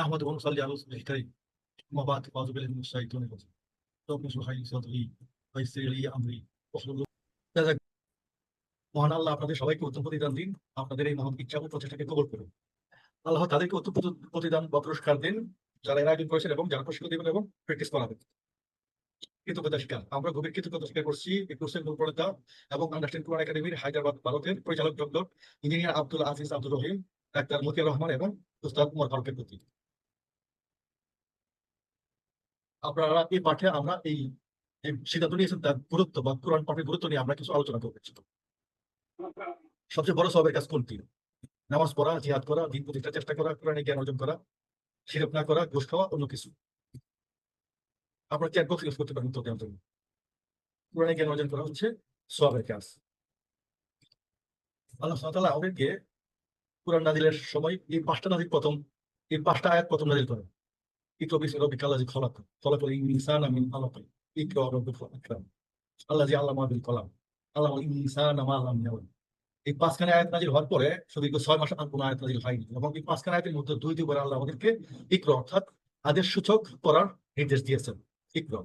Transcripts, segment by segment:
أحمد ونصلي على رسوله الكريم أما بعد فأعوذ بالله من الشيطان الرجيم رب اشرح لي صدري ويسر لي أمري واحلل عقدة মহান আল্লাহ আপনাদের সবাইকে উত্তম প্রতিদান দিন আপনাদের এই মহৎ ইচ্ছা ও প্রচেষ্টাকে কবল করুন আল্লাহ তাদেরকে উত্তম প্রতি- প্রতিদান বা পুরস্কার দিন যারা এর আয়োজন করেছেন এবং যারা প্রশিক্ষণ দেবেন এবং প্র্যাকটিস করাবেন কৃতজ্ঞতা স্বীকার আমরা গভীর কৃতজ্ঞতা স্বীকার করছি এই কোর্সের মূল প্রণেতা এবং আন্ডারস্ট্যান্ড কোরআন একাডেমির হায়দ্রাবাদ ভারতের পরিচালক doctor engineer Abdul Aziz Abdul Rahim doctor Motiar Rahman এবং উস্তাদ কুমার ফারুকের প্রতি আপনারা এই পাঠে আমরা এই সিদ্ধান্ত নিয়েছেন, তার গুরুত্ব বা কোরআন পাঠের গুরুত্ব নিয়ে আমরা কিছু আলোচনা করব সবচেয়ে বড় সবের কাজ কোনটি নামাজ পড়া, জিহাদ করা, দিন প্রতিষ্ঠার চেষ্টা করা, কোরআনে জ্ঞান অর্জন করা সিরপ না করা, ঘুষ খাওয়া, অন্য কিছু। আপনারা চ্যাট বক্স ইউজ করতে পারেন উত্তর দেওয়ার জন্য। কোরআনে জ্ঞান অর্জন করা হচ্ছে সবের কাজ। আল্লাহ সাল্লাহ আমাদেরকে কোরআন নাজিলের সময় এই পাঁচটা নাজিল প্রথম, এই পাঁচটা আয়াত প্রথম নাজিল করেন। পরে আদেশ সূচক পড়ার নির্দেশ দিয়েছেন ইকরা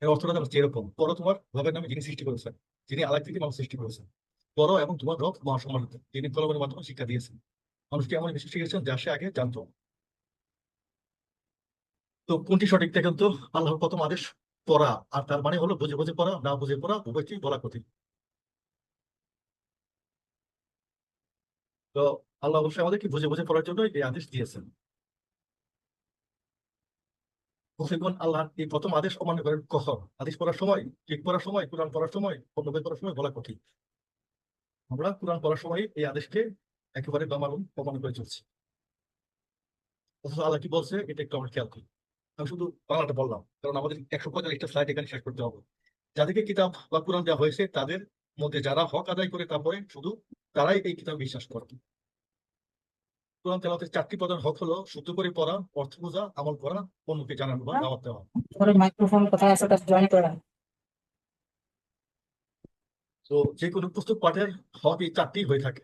এর অর্থটা হচ্ছে এরকম পড়ো তোমার ভাবের নামে যিনি সৃষ্টি করেছেন যিনি আলাগ থেকে মানুষ সৃষ্টি করেছেন পড়ো এবং তোমার রব মহাসম্মানিত যিনি কলমের মাধ্যমে শিক্ষা দিয়েছেন মানুষকে এমন কিছু শিখেছেন যা সে আগে জানতো। তো কোনটি সঠিক তো আল্লাহর প্রথম আদেশ পড়া। আর তার মানে হলো বুঝে বুঝে পড়া, না বুঝে পড়া উভয়টি বলা কঠিন। তো আল্লাহ অবশ্যই আমাদেরকে বুঝে বুঝে পড়ার জন্য এই আদেশ দিয়েছেন। মুসলিমগণ আল্লাহর এই প্রথম আদেশ অমান্য করেন কখন? আদেশ পড়ার সময়, ঠিক পড়ার সময়, কোরআন পড়ার সময় অন্য বই পড়ার সময় বলা কঠিন। আমরা কোরআন পড়ার সময় এই আদেশকে একেবারে অমান্য করে চলছি। অথচ আল্লাহ কি বলছে? এটা একটু আমরা খেয়াল করি আমি শুধু বাংলাটা বললাম কারণ আমাদের একশো পঁয়তাল্লিশটা স্লাইড এখানে শেষ করতে হবে। যাদেরকে কিতাব বা কোরআন দেওয়া হয়েছে তাদের মধ্যে যারা হক আদায় করে তারপরে শুধু তারাই এই কিতাব বিশ্বাস করে। কোরআন তেলাওয়াতের চারটি প্রধান হক হলো শুদ্ধ করে পড়া অর্থ বোঝা আমল করা অন্যকে জানানো বা দাওয়াত দেওয়া। মাইক্রোফোন কোথায় আছে ওটা জয়েন করা। তো যে কোনো পুস্তক পাঠের হক এই চারটি হয়ে থাকে।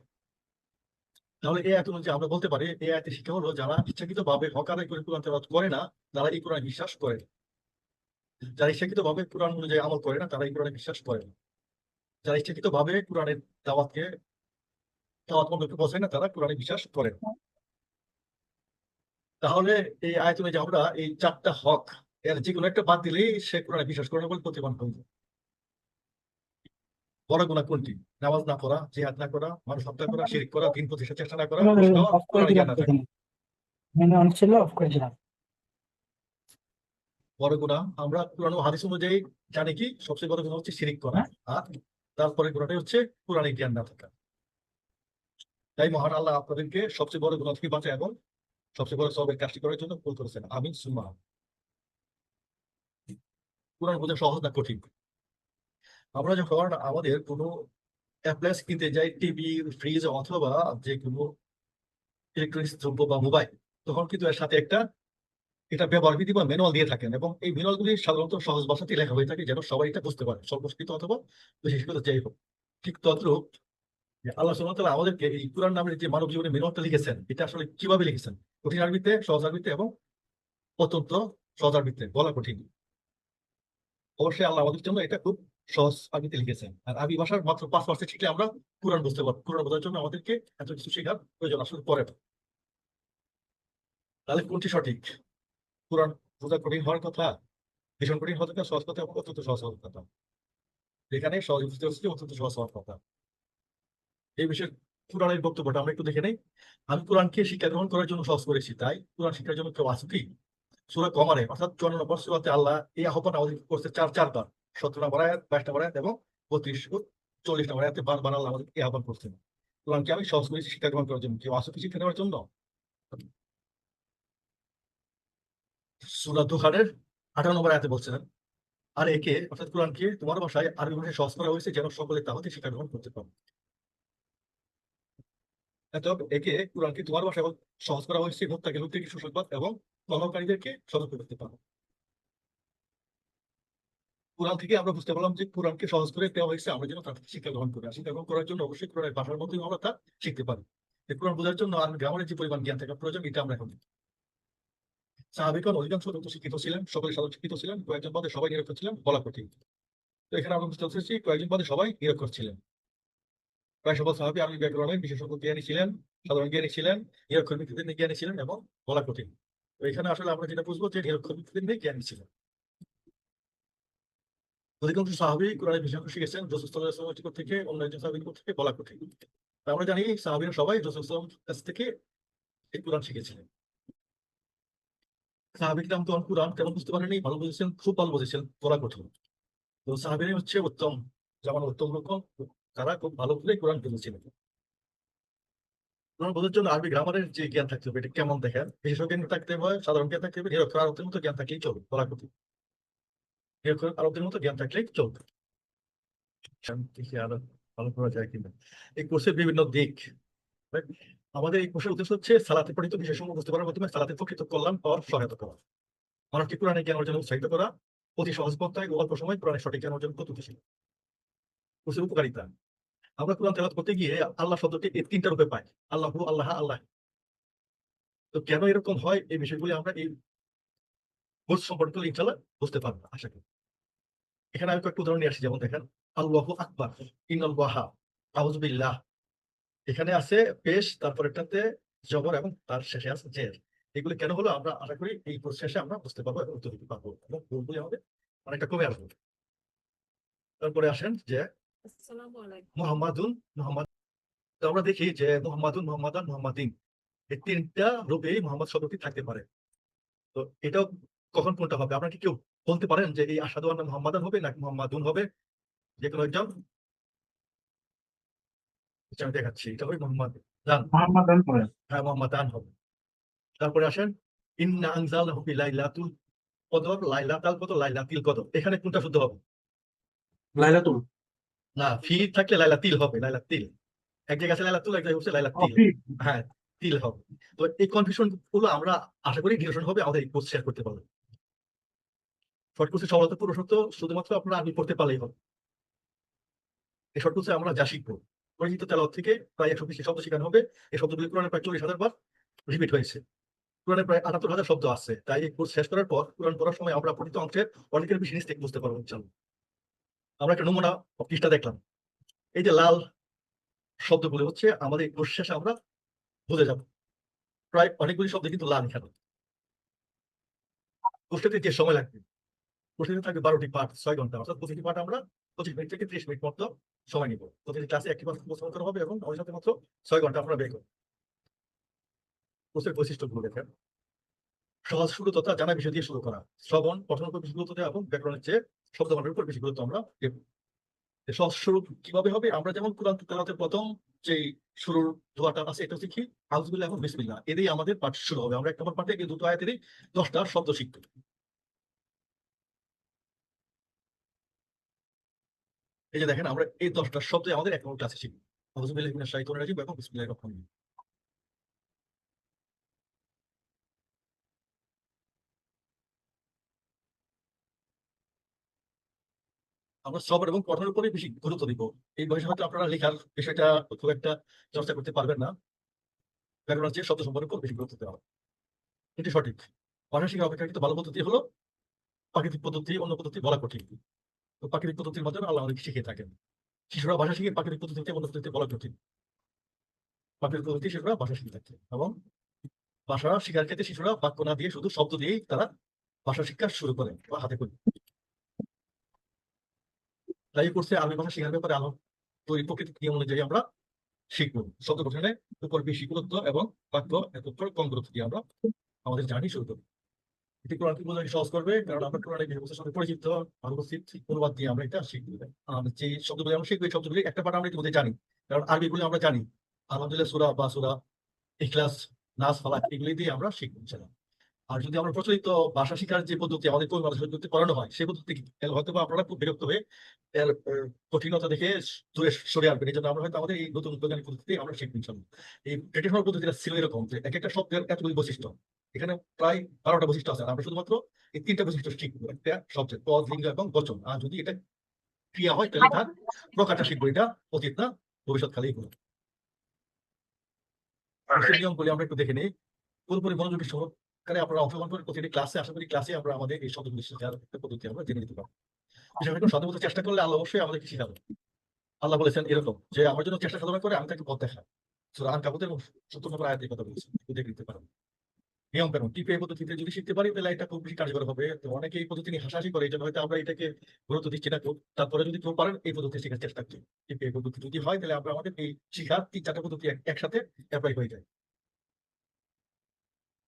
তাহলে এই আয়াত অনুযায়ী আমরা বলতে পারি এই আয়াতের শিক্ষা হলো যারা ইচ্ছাকৃত ভাবে হক আদায় করে কোরআন তেলাওয়াত করে না, তারা এই কোরআন বিশ্বাস করে যারা ইচ্ছাকৃত ভাবে কোরআন অনুযায়ী আমল করে না, তারা এই কোরআনে বিশ্বাস করে না। যারা ইচ্ছাকৃত ভাবে কোরআনের দাওয়াতকে দাওয়াত বোঝায় না, তারা কোরআনে বিশ্বাস করে না। তাহলে এই আয়াত অনুযায়ী আমরা এই চারটা হক, এর যে কোনো একটা বাদ দিলেই সে কোরআনে বিশ্বাস করে না বলে প্রতিমান হয়ে বড় গুণা কোনটি? নামাজ না পড়া জিহাদ না করা মানুষ হত্যা করা শিরিক করা দিন প্রতিষ্ঠার চেষ্টা না করা অফ করে দিলাম মেনু অন ছিল অফ করে দিলাম। বড় গুণা আমরা ও হাদিস অনুযায়ী জানি কি সবচেয়ে বড় গুণা হচ্ছে শিরিক করা। আর তারপরে গুণাটাই হচ্ছে কোরআনে জ্ঞান না থাকা। তাই মহান আল্লাহ আপনাদেরকে সবচেয়ে বড় গুণা থেকে বাঁচায় এবং সবচেয়ে বড় সবের কাজটি করার জন্য ভুল করেছেন। আমিন সুমা কোরআন বোঝা সহজ না কঠিন। আমরা যখন আমাদের কোনো অ্যাপ্লায়েন্স কিনতে যাই, টিভি ফ্রিজ অথবা যে কোনো ইলেকট্রনিক্স দ্রব্য বা মোবাইল তখন কিন্তু এর সাথে একটা এটা ব্যবহার বিধি বা ম্যানুয়াল দিয়ে থাকেন এবং এই ম্যানুয়ালগুলি সাধারণত সহজ ভাষাতে লেখা হয়ে থাকে যেন সবাই এটা বুঝতে পারে স্বল্পস্কৃত অথবা বিশেষকৃত যাই হোক। ঠিক তদ্রুপ আল্লাহ ওয়া আমাদেরকে এই কোরআন নামের যে মানব জীবনে ম্যানুয়ালটা লিখেছেন, এটা আসলে কীভাবে লিখেছেন? কঠিন আরবিতে, সহজ আরবিতে এবং অত্যন্ত সহজ আরবিতে বলা কঠিন। অবশ্যই আল্লাহ আমাদের জন্য এটা খুব সহজ আরবিতে লিখেছেন। আর আরবি ভাষার মাত্র পাঁচ পার্সেন্ট শিখলে আমরা কোরআন বুঝতে পারব। কোরআন বোঝার জন্য আমাদেরকে এত কিছু শেখার প্রয়োজন আসলে না তাহলে কোনটি সঠিক? কোরআন বোঝা কঠিন হওয়ার কথা? ভীষণ কঠিন হওয়ার কথা? সহজ কথা? এবং অত্যন্ত সহজ হওয়ার কথা। এখানে সহজ বুঝতে হচ্ছে অত্যন্ত সহজ হওয়ার কথা। এই বিষয়ে কোরআনের বক্তব্যটা আমরা একটু দেখে নেই। আমি কোরআনকে শিক্ষা গ্রহণ করার জন্য সহজ করেছি, তাই কোরআন শিক্ষার জন্য কেউ আছে সুরা কমারে, অর্থাৎ চুয়ান্ন নম্বর আল্লাহ এই আহ্বান আমাদের করছে চার, চারবার। সতেরো নম্বর আয়াত বাইশ নম্বর আয়াত এবং বত্রিশ চল্লিশ নম্বর আয়াতে আল্লাহ আমাদের এই আহ্বান করছেন। আমি সহজ করেছি শিক্ষা গ্রহণ করার জন্য, কেউ কি শিক্ষা নেওয়ার জন্য? সুরা দুহারের আঠারো নম্বর আয়াতে বলছেন, আর একে, অর্থাৎ কোরআনকে তোমার ভাষায় আরবি ভাষায় সহজ করা হয়েছে যেন সকলে তাহতে শিক্ষা গ্রহণ করতে পারে। এত একে কোরআনকে তোমার ভাষায় সহজ করা হয়েছে, হত্যাকে লোকদেরকে সুসংবাদ এবং কলমকারীদেরকে সতর্ক করতে পারো? কোরআন থেকে আমরা বুঝতে পারলাম যে কোরআনকে সহজ করে দেওয়া হয়েছে, আমরা যেন তার থেকে শিক্ষা গ্রহণ করি। শিক্ষা গ্রহণ করার জন্য অবশ্যই কোরআনের ভাষার মধ্যে আমরা তা শিখতে পারি। কোরআন বোঝার জন্য আর গ্রামারের যে পরিমাণ জ্ঞান থাকা প্রয়োজন, এটা আমরা এখন সাহাবিগণ অধিকাংশ লোক শিক্ষিত ছিলেন, সকলে সাধারণ শিক্ষিত ছিলেন, কয়েকজন পদে সবাই নিরক্ষর ছিলেন, বলা কঠিন। তো এখানে আমরা বুঝতে পারছি কয়েকজন পদে সবাই নিরক্ষর ছিলেন। প্রায় সকল সাহাবি আরবি ব্যাকরণের বিশেষজ্ঞ জ্ঞানী ছিলেন, সাধারণ জ্ঞানী ছিলেন, নিরক্ষর জ্ঞানী ছিলেন এবং বলা কঠিন। তো এখানে আসলে আমরা যেটা বুঝব যে নিরক্ষর জ্ঞানী ছিলেন। অধিকাংশ সাহাবি কোরআনের বিশেষজ্ঞ শিখেছেন নিকট থেকে অন্য একজন সাহাবির থেকে বলা কঠিন আমরা জানি সাহাবিরা সবাই রসুল কাছ থেকে এই কোরআন শিখেছিলেন। সাহাবিক নাম তো কোরআন কেন বুঝতে পারেনি, ভালো বুঝেছেন, খুব ভালো বুঝেছেন বলা কঠিন। তো সাহাবিরাই হচ্ছে উত্তম যেমন উত্তম রকম তারা খুব ভালো করে কোরআন বুঝেছিলেন কোরআন বোঝার জন্য আরবি গ্রামারের যে জ্ঞান থাকতে হবে, এটা কেমন দেখেন বিশেষ জ্ঞান থাকতে হবে, সাধারণ জ্ঞান থাকতে হবে আরবদের মতো জ্ঞান থাকলেই চলবে বলা কঠিন। নিরক্ষর মতো জ্ঞান থাকলেই চলবে। আরও ভালো করা যায় কিনা। এই কোর্সের বিভিন্ন দিক আমাদের এই কোর্সের উদ্দেশ্য হচ্ছে সালাতে পঠিত বুঝতে পারার মাধ্যমে সালাতে প্রকৃত কল্যাণ পাওয়ার সহায়তা করা। মানুষকে জ্ঞান অর্জনে উৎসাহিত করা, অতি সহজ পন্থায় অল্প সময় কোরআনের সঠিক জ্ঞান অর্জন পদ্ধতিশীল কোর্সের উপকারিতা, আমরা কোরআন তেলাওয়াত করতে গিয়ে আল্লাহ শব্দটি এই তিনটা রূপে পাই, আল্লাহ আল্লাহ আল্লাহ। তো কেন এরকম হয় এই বিষয়গুলি আমরা এই কোর্স সম্পর্কে ইনশাল্লাহ বুঝতে পারব, আশা করি। এখানে আমি কয়েকটা উদাহরণ নিয়ে আসি যেমন দেখেন আল্লাহ আকবার ইনাল্লাহ আউজবিল্লাহ এখানে আছে পেশ তারপরেরটাতে জবর এবং তার শেষে আছে জের। এগুলি কেন হলো? আমরা আশা করি এই শেষে আমরা বুঝতে পারব এবং উত্তর দিতে পারব। এবং ভুলগুলি আমাদের অনেকটা কমে আসবে। তারপরে আসেন যে মোহাম্মদুন মোহাম্মদ আমরা দেখি যে মোহাম্মদুন মোহাম্মদান মোহাম্মদিন। এই তিনটা রূপেই মোহাম্মদ শব্দটি থাকতে পারে। তো এটাও কখন কোনটা হবে? আপনারা কি কেউ বলতে পারেন যে এই আসাদু আন্না মোহাম্মদান হবে নাকি মোহাম্মদুন হবে? যে কোনো একজন। আচ্ছা, আমি দেখাচ্ছি। এটা হবে মোহাম্মদ। দান মোহাম্মদ হ্যাঁ মোহাম্মদ দান হবে। তারপরে আসেন ইন্না আনজাল হবি লাইলাতুল কদর। লাইলাতাল কদর লাইলাতিল কদর। এখানে কোনটা শুদ্ধ হবে? লাইলাতুল। না ফি থাকলে লাইলা তিল হবে লাইলা তিল এক জায়গায় আছে লাইলা তুল এক জায়গায় হচ্ছে লাইলা তিল হ্যাঁ তিল হবে। তো এই কনফিউশনগুলো আমরা আশা করি ডিউরেশন হবে আমাদের এই কোর্স শেয়ার করতে পারব শর্ট কোর্সে সফলতা পুরো সত্য শুধুমাত্র আপনারা আগে পড়তে পারলেই হবে। এই শর্ট কোর্সে আমরা যা শিখব, পরিচিত তেলাওয়াত থেকে প্রায় একশো বেশি শব্দ শেখানো হবে। এই শব্দগুলি কোরআনে প্রায় চল্লিশ হাজার বার রিপিট হয়েছে। কোরআনে প্রায় আটাত্তর হাজার শব্দ আছে। তাই এই কোর্স শেষ করার পর কোরআন পড়ার সময় আমরা পঠিত অংশের অনেকের বেশি নিচ থেকে বুঝতে পারব ইনশাল্লাহ আমরা একটা নমুনা পৃষ্ঠা দেখলাম। এই যে লাল শব্দগুলো হচ্ছে আমাদের এই কোর্স শেষে আমরা বুঝে যাব। প্রায় অনেকগুলি শব্দ কিন্তু লাল এখানে। কোর্সটাতে যে সময় লাগবে। কোর্সটাতে থাকবে বারোটি পাঠ, ছয় ঘণ্টা, অর্থাৎ প্রতিটি পাঠ আমরা পঁচিশ মিনিট থেকে ত্রিশ মিনিট মতো সময় নিব। প্রতিটি ক্লাসে একটি করা হবে এবং আমাদের সাথে মাত্র ছয় ঘণ্টা বৈশিষ্ট্যগুলো দেখেন। সহজ শুরু তথা জানা বিষয় দিয়ে শুরু করা। শ্রবণ পঠনের উপর বেশি গুরুত্ব দেওয়া এবং ব্যাকরণের চেয়ে শব্দমানের উপর বেশি গুরুত্ব আমরা দেব। সহজ কীভাবে হবে? আমরা যেমন কোরআন প্রথম যে শুরুর দোয়াটা আছে, এটা কি আউজবিল্লাহ এবং বিসমিল্লাহ। এতেই আমাদের পাঠ শুরু হবে। আমরা এক নম্বর পাঠে দুটো আয়াতেরই দশটা শব্দ শিখব। এই যে দেখেন, আমরা এই দশটা শব্দ আমাদের এক নম্বর ক্লাসে এবং আমরা সবার এবং পঠনের উপরে বেশি গুরুত্ব দিব। এই বয়সে হয়তো আপনারা লেখার বিষয়টা খুব একটা চর্চা করতে পারবেন না। ব্যাকরণ হচ্ছে শব্দ সম্পর্কের উপর বেশি গুরুত্ব দেওয়া এটি সঠিক। ভাষা শিক্ষা অপেক্ষাকৃত ভালো পদ্ধতি হলো প্রাকৃতিক পদ্ধতি, অন্য পদ্ধতি বলা কঠিন। প্রাকৃতিক পদ্ধতির মাধ্যমে আল্লাহ অনেক শিখিয়ে থাকেন। শিশুরা ভাষা শিখে প্রাকৃতিক পদ্ধতিতে বলা কঠিন। প্রাকৃতিক পদ্ধতি শিশুরা ভাষা শিখে থাকে এবং ভাষা শিখার ক্ষেত্রে শিশুরা বাক্য না দিয়ে শুধু শব্দ দিয়েই তারা ভাষা শিক্ষা শুরু করে বা হাতে করে তাই করছে আরবি ভাষা শেখার ব্যাপারে আলো তৈরি প্রকৃতিক নিয়ম অনুযায়ী আমরা শিখব। শব্দ গঠনের উপর বেশি গুরুত্ব এবং বাক্য কম গুরুত্ব দিয়ে আমরা আমাদের জার্নি শুরু করি এটি কোরআনকে সহজ করবে, কারণ আমরা কোরআনের বিষয়বস্তুর সাথে পরিচিত অনুপস্থিত অনুবাদ দিয়ে আমরা এটা আর যে শব্দগুলি আমরা শিখব, এই শব্দগুলি একটা পাঠ আমরা ইতিমধ্যে জানি, কারণ আরবিগুলি আমরা জানি। আলহামদুলিল্লাহ, সুরা বা সুরা ইখলাস, নাস এগুলি দিয়ে আমরা শিখব আর যদি আমরা প্রচলিত ভাষা শিখার যে পদ্ধতি আমাদের কোন ভাষা পদ্ধতি হয়, সেই পদ্ধতি হয়তো বা আপনারা খুব বিরক্ত হয়ে এর কঠিনতা দেখে দূরে সরে আসবেন এই জন্য আমরা হয়তো আমাদের এই নতুন বৈজ্ঞানিক পদ্ধতি আমরা শিখব ইনশাল্লাহ এই ট্রেডিশনাল পদ্ধতিটা ছিল এরকম যে এক একটা শব্দের এতগুলি বৈশিষ্ট্য। এখানে প্রায় বারোটা বৈশিষ্ট্য আছে। আমরা শুধুমাত্র এই তিনটা বৈশিষ্ট্য শিখব। একটা শব্দের পদ লিঙ্গ এবং বচন। আর যদি এটা ক্রিয়া হয় তাহলে তার প্রকারটা শিখব। এটা অতীত না ভবিষ্যৎ কালেই হলো। নিয়মগুলি আমরা একটু দেখে নিই। পুরোপুরি মনোযোগী সহ এখানে আপনারা অংশগ্রহণ করেন প্রতিটি ক্লাসে আশা করি ক্লাসে আমরা আমাদের এই শব্দগুলি শেখার পদ্ধতি আমরা জেনে নিতে পারব। সাধ্যমতো চেষ্টা করলে আল্লাহ অবশ্যই আমাদেরকে শিখাবে আল্লাহ বলেছেন এরকম যে আমার জন্য চেষ্টা সাধনা করে আমি তাকে পথ দেখা সুতরাং কাবুতের সত্তর নম্বর আয়াতের কথা বলেছি দেখে নিতে পারেন। নিয়ম কানুন টিপে এই পদ্ধতিতে যদি শিখতে পারি, তাহলে এটা খুব বেশি কার্যকর হবে। তো অনেকে এই পদ্ধতি নিয়ে হাসাহাসি করে, এই জন্য হয়তো আমরা এটাকে গুরুত্ব দিচ্ছি না তারপরে যদি কেউ পারেন, এই পদ্ধতি শেখার চেষ্টা করি টিপে এই পদ্ধতি যদি হয়, তাহলে আমরা আমাদের এই শিখার তিন চারটা পদ্ধতি একসাথে অ্যাপ্লাই হয়ে যায়।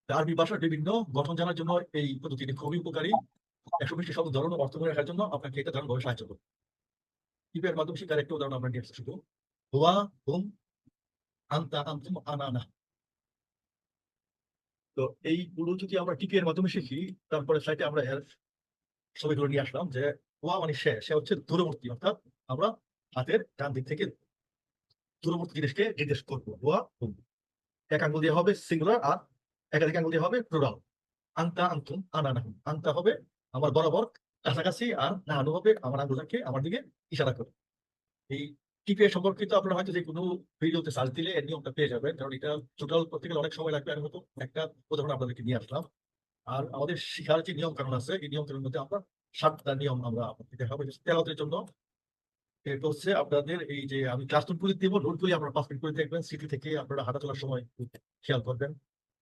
আরবি ভাষার বিভিন্ন গঠন জানার জন্য এই পদ্ধতিটি খুবই উপকারী। একশো বিশটি শব্দ ধরন অর্থ মনে রাখার জন্য আপনাকে এটা দারুণভাবে সাহায্য করবে। টিপের মাধ্যমে শিখার একটা উদাহরণ আমরা নিয়ে আসছি, শুধু। হুয়া, হুম, আন্তা, আন্তুম, আনানা। তো এইগুলো যদি আমরা টিপি এর মাধ্যমে শিখি, তারপরে সাইটে আমরা এর ছবিগুলো নিয়ে আসলাম যে ওয়া মানে সে সে হচ্ছে দূরবর্তী অর্থাৎ আমরা হাতের ডান দিক থেকে দূরবর্তী জিনিসকে নির্দেশ করব। ওয়া এক আঙ্গুল দিয়ে হবে সিঙ্গুলার আর একাধিক আঙ্গুল দিয়ে হবে প্লুরাল আন্তা আন্তুম, আনানাহুম। আন্তা হবে আমার বরাবর, কাছাকাছি আর নাহানু হবে আমার আঙ্গুলটাকে আমার দিকে ইশারা করে। এই টিপে সম্পর্কিত আপনারা হয়তো যে কোনো ভিডিওতে সার্চ দিলে এর নিয়মটা পেয়ে যাবেন। কারণ এটা টোটাল করতে গেলে অনেক সময় লাগবে। আমি হয়তো একটা উদাহরণ আপনাদেরকে নিয়ে আসলাম। আর আমাদের শিখার যে নিয়ম কানুন আছে, এই নিয়ম কানুনের মধ্যে আমরা সাতটা নিয়ম আমরা আপনাদের দেখাবো তেলাতের জন্য। এটা হচ্ছে আপনাদের এই যে আমি ক্লাস নোটগুলি দিব নোটগুলি আপনারা পাস করে দেখবেন। সিটি থেকে আপনারা হাঁটা চলার সময় খেয়াল করবেন।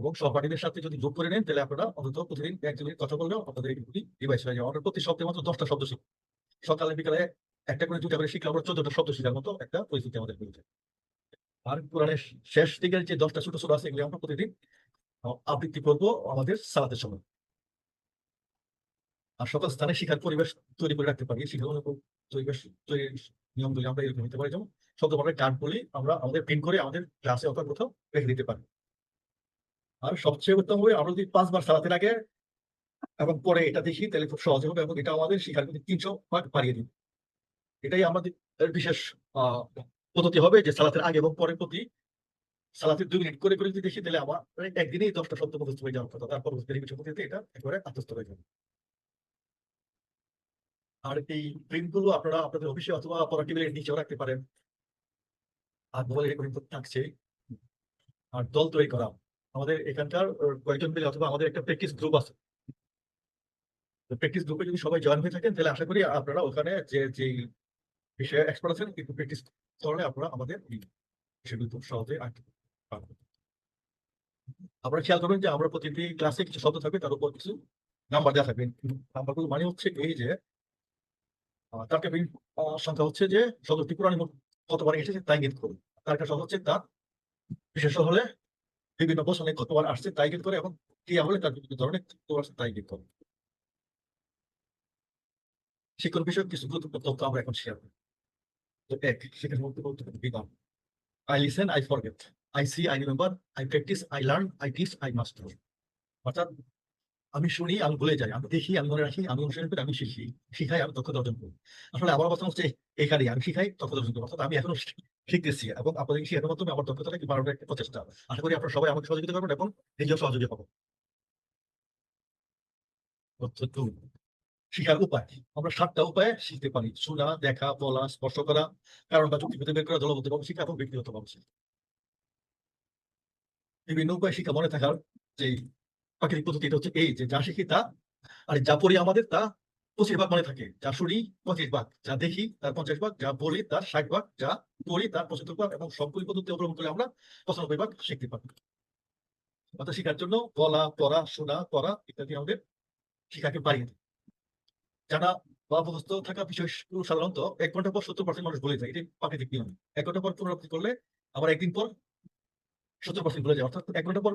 এবং সহপাঠীদের সাথে যদি যোগ করে নেন, তাহলে আপনারা অন্তত প্রতিদিন এক মিনিট কথা বললেও আপনাদের ডিভাইস হয়ে যাবে। আমরা প্রতি সপ্তাহে মাত্র দশটা শব্দ শিখি। সকালে, বিকালে একটা করে দুটা করে শিখলে আমরা চোদ্দটা শব্দ শিখার মতো একটা পরিস্থিতি আমাদের হয়েছে আর কোরআনের শেষ দিকের যে দশটা ছোট ছোট আছে, এগুলি আমরা প্রতিদিন আবৃত্তি করব আমাদের সালাতের সময়। আর সকল স্থানে শিখার পরিবেশ তৈরি করে রাখতে পারি। অনুকূল পরিবেশ তৈরির নিয়মগুলি আমরা এরকম হতে পারি। যেমন শব্দ পাঠের কার্ডগুলি আমরা আমাদের প্রিন্ট করে আমাদের ক্লাসে অথবা কোথাও রেখে দিতে পারি। আর সবচেয়ে উত্তম হবে আমরা যদি পাঁচবার চালাতে লাগে এবং পরে এটা দেখি, তাহলে খুব সহজ হবে এবং এটা আমাদের শিখার কিন্তু তিনশো ভাগ বাড়িয়ে দিবে। এটাই আমাদের বিশেষ পদ্ধতি হবে যে সালাতের আগে এবং পরে প্রতি সালাতের দুই মিনিট করে করে যদি দেখি, তাহলে আমার একদিনেই দশটা শব্দ মুখস্থ হয়ে যাওয়ার কথা। তারপর পদ্ধতিতে এটা একবারে আত্মস্থ হয়ে যাবে। আর এই প্রিন্টগুলো আপনারা আপনাদের অফিসে অথবা পড়া নিচেও রাখতে পারেন। আর মোবাইল রেকর্ডিং তো থাকছে আর দল তৈরি করা। আমাদের এখানকার কয়েকজন মিলে অথবা আমাদের একটা প্র্যাকটিস গ্রুপ আছে। প্র্যাকটিস গ্রুপে যদি সবাই জয়েন হয়ে থাকেন তাহলে আশা করি আপনারা ওখানে যে যে বিষয়ে এক্সপার্ট আছেন কিন্তু প্র্যাকটিস করলে আপনারা আমাদের বিষয়গুলো খুব সহজে আঁকতে পারবেন। আপনারা খেয়াল করবেন যে আমরা প্রতিটি ক্লাসে কিছু শব্দ থাকবে তার উপর কিছু নাম্বার দেওয়া থাকবে। নাম্বারগুলো মানে হচ্ছে এই যে তার একটা বিন- আহ, সংখ্যা হচ্ছে যে শব্দটি পুরানি কতবার এসেছে তাই ইঙ্গিত করবে তার একটা শব্দ হচ্ছে তার বিশেষ হলে বিভিন্ন বছরে কতবার আসছে, তাই ইঙ্গিত করে এবং ক্রিয়া হলে তার বিভিন্ন ধরনের আসছে তাই করে শিক্ষণ বিষয়ক কিছু গুরুত্বপূর্ণ তথ্য আমরা এখন শেয়ার করি এক সেখানে মধ্যে গুরুত্বপূর্ণ বিধান। I listen I forget I see I remember I practise I learn I teach I master অর্থাৎ আমি শুনি, আমি ভুলে যাই। আমি দেখি, আমি মনে রাখি, আমি অনুসরণ করি, আমি শিখি। শিখাই, আমি দক্ষতা অর্জন করি। আসলে আমার কথা হচ্ছে, এখানেই, আমি শিখাই, দক্ষতা অর্জন করি। অর্থাৎ আমি এখনও শিখতেছি এবং আপনাদের শেখানোর মাধ্যমে আমার দক্ষতাটাকে বাড়ানোর একটা প্রচেষ্টা? আশা করি আপনারা সবাই আমাকে সহযোগিতা করবেন এবং নিজেও সহযোগী হব। শিখার উপায়। আমরা সাতটা উপায়ে শিখতে পারি। শোনা, দেখা, বলা, স্পর্শ করা, কারণ বা যুক্তি খুঁজে বের করা দলবদ্ধভাবে শিখা এবং ব্যক্তিগতভাবে শিখা। বিভিন্ন উপায় শিখা মনে থাকার যে প্রাকৃতিক পদ্ধতি, এটা হচ্ছে এই যে যা শিখি তা, আর যা পড়ি আমাদের তা পঁচিশ ভাগ মনে থাকে। যা শুনি, পঁচিশ ভাগ। যা দেখি, তার পঞ্চাশ ভাগ। যা বলি, তার ষাট ভাগ। যা পড়ি তার পঁচাত্তর ভাগ এবং সবগুলি পদ্ধতি অবলম্বন করে আমরা পঁচানব্বই ভাগ শিখতে পারি অর্থাৎ শেখার জন্য বলা, পড়া, শোনা, করা ইত্যাদি আমাদের শিক্ষাকে বাড়িয়ে দেয়। জানা বা মুখস্থ থাকা বিষয় সাধারণত এক ঘণ্টা পর সত্তর পার্সেন্ট মানুষ বলে যায়। এটি প্রাকৃতিক নিয়ম। এক ঘণ্টা পর পুনরাবৃত্তি করলে আবার একদিন পর সত্তর পার্সেন্ট বলে যায়। অর্থাৎ এক ঘণ্টা পর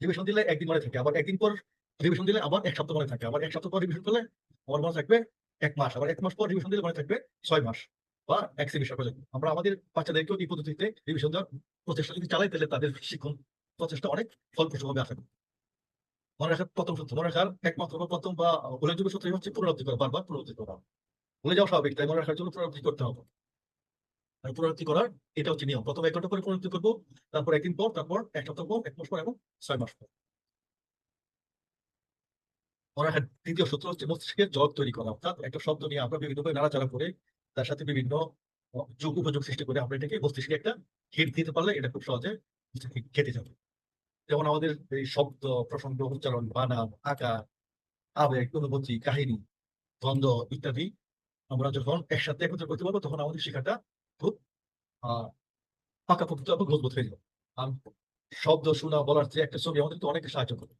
রিভিশন দিলে একদিন মনে থাকে। আবার একদিন পর রিভিশন দিলে আবার এক সপ্তাহ মনে থাকে। আবার এক সপ্তাহ পর রিভিশন করলে আবার মনে থাকবে এক মাস, আবার এক মাস পর রিভিশন দিলে মনে থাকবে ছয় মাস বা এক সেমিস্টার পর্যন্ত আমরা আমাদের বাচ্চাদেরকেও এই পদ্ধতিতে রিভিশন দেওয়ার প্রচেষ্টা যদি চালাই, তাহলে তাদের শিক্ষণ প্রচেষ্টা অনেক ফলপ্রসূ হবে আশা করি মনে রাখার প্রথম সূত্র। মনে রাখার একমাত্র বা প্রথম বা উল্লেখযোগ্য সূত্র হচ্ছে পুনরাবৃত্তি করা, বারবার পুনরাবৃত্তি করা। ভুলে যাওয়া স্বাভাবিক, তাই মনে রাখার জন্য পুনরাবৃত্তি করতে হবে। পুনরাবৃত্তি করার এটা হচ্ছে নিয়ম। প্রথম এক ঘণ্টা পরে পুনরাবৃত্তি করব, তারপর একদিন পর, তারপর এক সপ্তাহ পর, এক মাস পর এবং ছয় মাস পর। রাখার দ্বিতীয় সূত্র হচ্ছে মস্তিষ্কের জগ তৈরি করা। অর্থাৎ একটা শব্দ নিয়ে আমরা বিভিন্নভাবে নাড়াচাড়া করে তার সাথে বিভিন্ন যোগ উপযোগ সৃষ্টি করে আমরা এটাকে মস্তিষ্কে একটা হিট দিতে পারলে এটা খুব সহজে খেতে যাবে। যেমন আমাদের এই শব্দ, প্রসঙ্গ, উচ্চারণ, বানান, আকার, আবেগ, অনুভূতি, কাহিনী, দ্বন্দ্ব ইত্যাদি আমরা যখন একসাথে একত্রে করতে পারব তখন আমাদের শিক্ষাটা খুব পাকাপোক্ত এবং মজবুত হয়ে যাবে। শব্দ, শোনা, বলার চেয়ে একটা ছবি আমাদের তো অনেক সাহায্য করবে।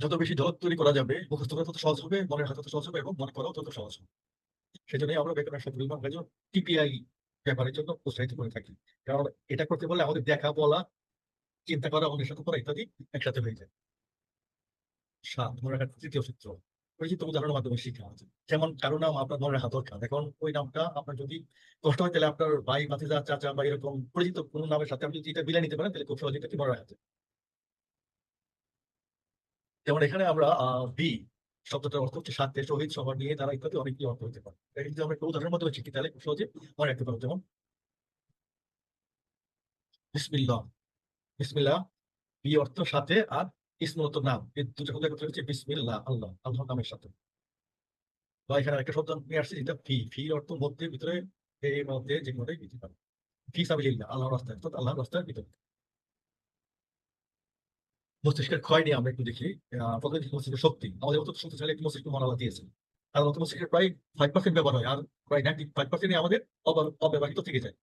যত বেশি জগৎ তৈরি করা যাবে, মুখস্থ করা তত সহজ হবে মনে রাখা তত সহজ হবে এবং মনে করাও তত সহজ হবে। সেই জন্যই আমরা সাথে বিভাগের জন্য টিপিআই ব্যাপারের জন্য উৎসাহিত করে থাকি। কারণ এটা করতে বলে আমাদের দেখা, বলা, চিন্তা করা অনুসরণ করা ইত্যাদি একসাথে হয়ে যায়। সাত মনে রাখার তৃতীয় সূত্র। পরিচিত উদাহরণের মাধ্যমে শিখা আছে। যেমন কারও নাম আপনার মনে রাখা দরকার। এখন ওই নামটা আপনার যদি কষ্ট হয়, তাহলে আপনার ভাই, ভাতিজা, চাচা বা এরকম পরিচিত কোনো নামের সাথে আপনি যদি এটা বিলে নিতে পারেন, তাহলে খুব সহজে এটাকে মনে রাখা যায় যেমন এখানে আমরা বি শব্দটার অর্থ হচ্ছে সাথে শহীদ সবার নিয়ে তারা ইত্যাদি অনেক কি অর্থ হতে পারে। এটা যদি আমরা একটা উদাহরণের মাধ্যমে শিখি তাহলে খুব সহজে মনে রাখতে পারব। যেমন বি অর্থ সাথে আর অর্থ নাম। এই দুটো শব্দ একত্রে হচ্ছে আল্লাহ, আল্লাহর নামের সাথে। বা এখানে একটা শব্দ নিয়ে আসছে, যেটা ফি। অর্থ মধ্যে, ভিতরে এই মধ্যে যে কোনোটাই দিতে পারে। ফি সাবিলিল্লাহ, আল্লাহর রাস্তায়, অর্থাৎ আল্লাহর রাস্তার ভিতরে। মস্তিষ্কের ক্ষয় নিয়ে আমরা একটু দেখি আহ, মস্তিষ্কের শক্তি। আমাদের মতো শক্তিশালী একটি মস্তিষ্ক মন আল্লাহ দিয়েছে। আর মতো মস্তিষ্কের প্রায় ফাইভ পার্সেন্ট ব্যবহার হয় আর প্রায় নাইনটি ফাইভ পার্সেন্ট আমাদের অব্যবহৃত থেকে যায়।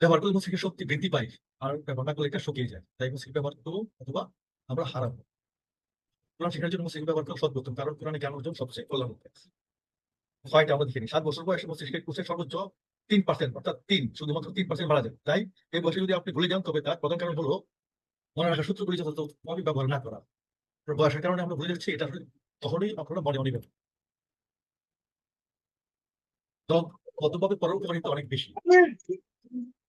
ব্যবহার করলে মস্তিষ্কের শক্তি বৃদ্ধি পায় আর ব্যবহার না করলে এটা শুকিয়ে যায়। তাই মস্তিষ্ক ব্যবহার করব অথবা আমরা হারাবো। কোরআন শেখার জন্য মস্তিষ্ক ব্যবহার করা সর্বোত্তম কারণ কোরআনে জ্ঞান অর্জন সবচেয়ে কল্যাণ ছয়টা আমরা দেখিনি। সাত বছর বয়সে মস্তিষ্কের কোষের সর্বোচ্চ তিন পার্সেন্ট অর্থাৎ তিন শুধুমাত্র তিন পার্সেন্ট বাড়া যায়। তাই এই বয়সে যদি আপনি ভুলে যান তবে তার প্রধান কারণ হলো মনে ব্যবহার না করা। বয়সের কারণে আমরা ভুলে যাচ্ছি, এটা তখনই আপনারা মনে অনেক বেশি।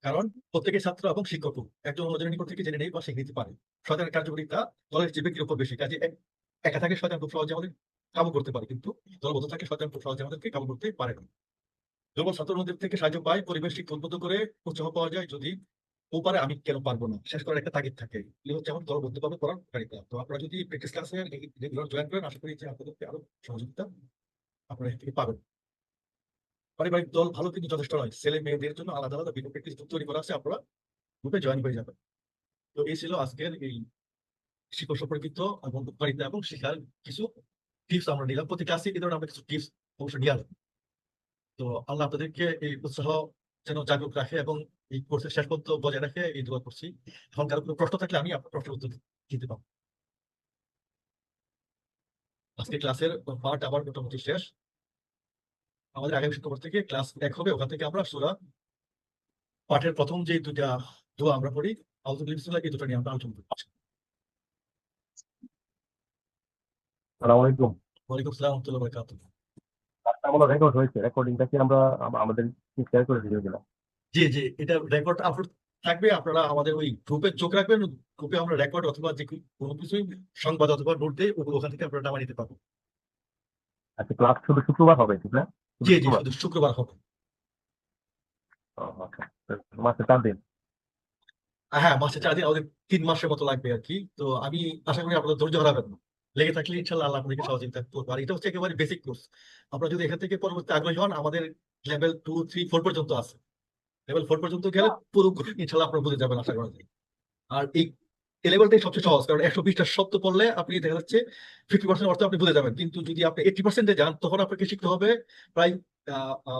কারণ প্রত্যেকের ছাত্র এবং শিক্ষক, একজন অন্যজনের নিকট থেকে জেনে নেই বা শিখে নিতে পারে। শয়তানের কার্যকরিতা দলের যে ব্যক্তির উপর বেশি কাজে একা থাকে শয়তান খুব সহজে আমাদের কাবু করতে পারে, কিন্তু দলবদ্ধ থাকে শয়তান খুব সহজে আমাদেরকে কাবু করতে পারে না। দুর্বল ছাত্রদের থেকে সাহায্য পায়, পরিবেশ ঠিক উদ্বুদ্ধ করে উৎসাহ পাওয়া যায়, যদি ও পারে আমি কেন পারব না? শেষ করার একটা তাগিদ থাকে। এগুলো হচ্ছে আমার পড়ার উপকারিতা তো আপনারা যদি প্র্যাকটিস ক্লাসে রেগুলার জয়েন করেন, আশা করি যে আপনাদেরকে আরও সহযোগিতা আপনারা থেকে পাবেন। পারিবারিক দল ভালো কিন্তু যথেষ্ট নয়। ছেলে মেয়েদের জন্য আলাদা আলাদা বিভিন্ন প্র্যাকটিস গ্রুপ তৈরি করা আছে, আপনারা গ্রুপে জয়েন হয়ে যাবেন। তো এই ছিল আজকের এই শিক্ষক সম্পর্কিত এবং উপকারিতা এবং শিক্ষার কিছু টিপস আমরা নিলাম। প্রতি ক্লাসে এই ধরনের আমরা কিছু টিপস অবশ্যই নিয়ে তো আল্লাহ আপনাদেরকে এই উৎসাহ যেন জাগরুক রাখে এবং এই কোর্সের শেষ পর্যন্ত বজায় রাখে এই দোয়া করছি। এখন কারও কোনো প্রশ্ন থাকলে আমি আপনার প্রশ্নের উত্তর দিতে পারব। আজকে ক্লাসের পার্ট আবার মোটামুটি শেষ। আমাদের আগামী শুক্রবার থেকে ক্লাস এক হবে। ওখান থেকে আমরা সুরা পাঠের প্রথম যে দুটা দোয়া আমরা পড়ি আউযুবিল্লাহি এই দুটো নিয়ে আমরা আলোচনা করছি। সালাম আলাইকুম। ওয়ালাইকুম আসসালাম রাহমাতুল্লাহি আমাদের রেকর্ড হয়েছে। রেকর্ডিংটা কি আমরা আমাদের শেয়ার করে দিয়ে দিলাম জি জি এটা রেকর্ড আপলোড থাকবে। আপনারা আমাদের ওই গ্রুপে চোখ রাখবেন গ্রুপে আমরা রেকর্ড অথবা যে কোনো- কিছুই সংবাদ অথবা নোট দিয়ে ওখান থেকে আপনারা নামা নিতে পারব। আচ্ছা ক্লাস শুধু শুক্রবার হবে ঠিক না? জি জি শুধু শুক্রবার হবে। আচ্ছা মাসে চার দিন? হ্যাঁ মাসে চার দিন আমাদের তিন মাসের মতো লাগবে আর কি। তো আমি আশা করি আপনাদের ধৈর্য হারাবেন না। লেগে থাকলে ইনশাল্লাহ আল্লাহ আপনাদেরকে সহযোগিতা করব আর এটা হচ্ছে একেবারে বেসিক কোর্স আপনারা যদি এখান থেকে পরবর্তী আগ্রহী হন আমাদের লেভেল টু থ্রি ফোর পর্যন্ত আছে। লেভেল ফোর পর্যন্ত গেলে পুরো ইনশাল্লাহ আপনারা বুঝে যাবেন আশা করা যায়। আর এই এই লেভেলটাই সবচেয়ে সহজ কারণ একশো বিশটা শব্দ পড়লে আপনি দেখা যাচ্ছে ফিফটি পার্সেন্ট অর্থ আপনি বুঝে যাবেন। কিন্তু যদি আপনি এইটি পার্সেন্টে যান তখন আপনাকে শিখতে হবে প্রায়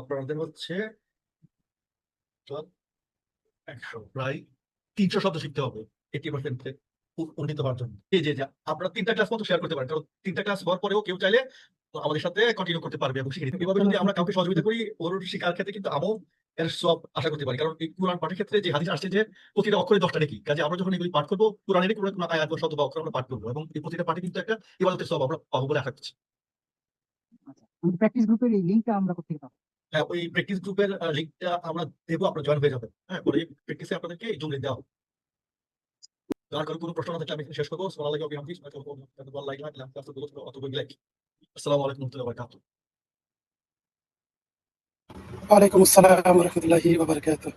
আপনাদের হচ্ছে একশো প্রায় তিনশো শব্দ শিখতে হবে এইটি পার্সেন্ট উন্নীত হওয়ার জন্য। এই যে আপনারা তিনটা ক্লাস মতো শেয়ার করতে পারেন কারণ তিনটা ক্লাস হওয়ার পরেও কেউ চাইলে আমাদের সাথে কন্টিনিউ করতে পারবে এবং শিখে এভাবে যদি আমরা কাউকে সহযোগিতা করি ওর শিকার ক্ষেত্রে কিন্তু আমও এর সব আশা করতে পারি। কারণ এই কোরআন পাঠের ক্ষেত্রে যে হাদিস আসছে যে প্রতিটা অক্ষরে দশটা নাকি কাজে আমরা যখন এগুলি পাঠ করব কোরআনের কোনো কোনো আয়াত শব্দ বা অক্ষর আমরা পাঠ করব এবং এই প্রতিটা পাঠে কিন্তু একটা ইবাদতের সব আমরা পাবো বলে আশা করছি। আচ্ছা প্র্যাকটিস গ্রুপের এই আমরা কোথেকে পাবো? হ্যাঁ ওই প্র্যাকটিস গ্রুপের লিঙ্কটা আমরা দেবো আপনারা জয়েন হয়ে যাবেন। হ্যাঁ পরে প্র্যাকটিসে আপনাদেরকে জুম লিঙ্ক দেওয়া হবে। আর কোনো প্রশ্ন না থাকলে আমি শেষ করব। সোনাল লাগে অভিহামদি লাইক লাগলাম অত আসসালামু। আলাইকুম। রহমতুল্লাহি ওয়া বারাকাতুহু وعلیکم السلام ورحمۃ اللہ وبرکاتہ۔